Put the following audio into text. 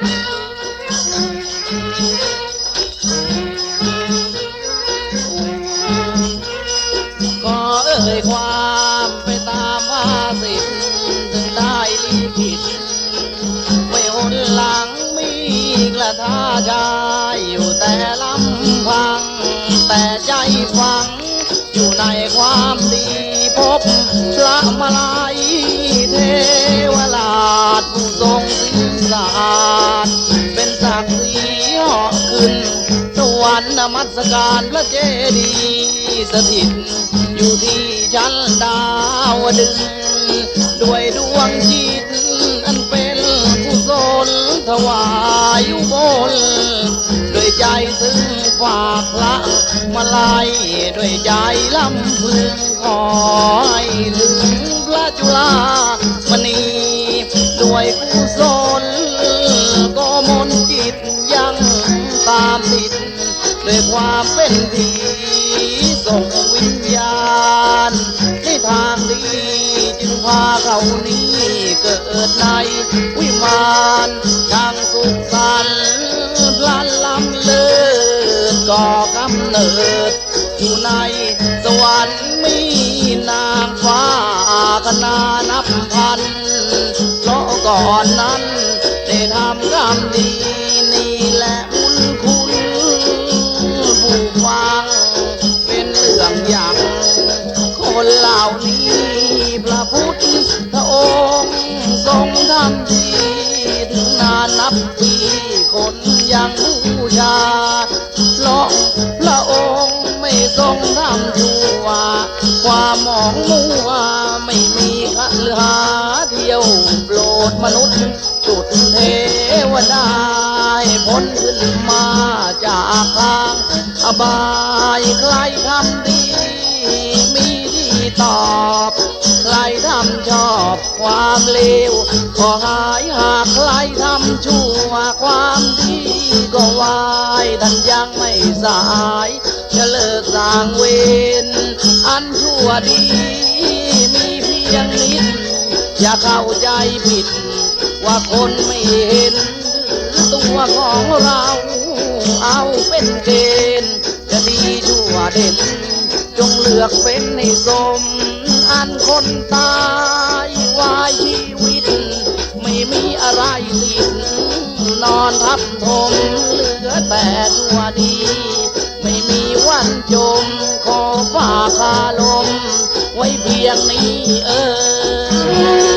ก็เอ่ยความไปตามภาสิทถึงได้ลิขิตไม่หนหลังมีกระทาชายอยู่แต่ลำพัง แต่ใจฝัง อยู่ในความดีพบพระมาลัยเท นสวรรค์นมัสการพระเจดีย์สถิต อยู่ที่ชั้นดาวดึง ด้วยดวงจิต อันเป็นกุศลถวายอุบลด้วยใจซึ่งฝากพระมาลัยด้วยใจลำพึงขอให้ถึงพระจุฬาามติดด้วยความเป็นผีส่งวิญญาณให้ทางดีจึงพาเขานี้เกิดในวิมานทางสุขสันต์พลันลำเลิศก่อกำเนิด อยู่ในสวรรค์มีนางฟ้าคณานับพันเพราะก่อนนั้นได้ทำกรรมดีนี่ ทรงทำดีถึงนานนับปีคนยังบูชาเพราะพระองค์ไม่ทรงทำชั่วความมองมัวไม่มีคฤหาเที่ยวโปรดมนุษย์จุดเทวดาให้พ้นขึ้นมาจากทางอบายใครทำดี มีดีตอบ ทำชอบความเลวก็หายหากใครทำชั่วความดีก็วายท่านยังไม่สายจะเลิกสร้างเวรอันชั่วดี มีเพียงนิด อย่าเข้าใจผิด ว่าคนไม่เห็น ตัวของเราเอาเป็นเกณฑ์จะดีชั่วเด่นจงเลือกเป็นในสม อันคนตายวายชีวิต ไม่มีอะไรติดนอนทับถมเหลือแต่ตัวดี ไม่มีวันจม ขอฝ่าคาลม ไว้เพียงนี้เออ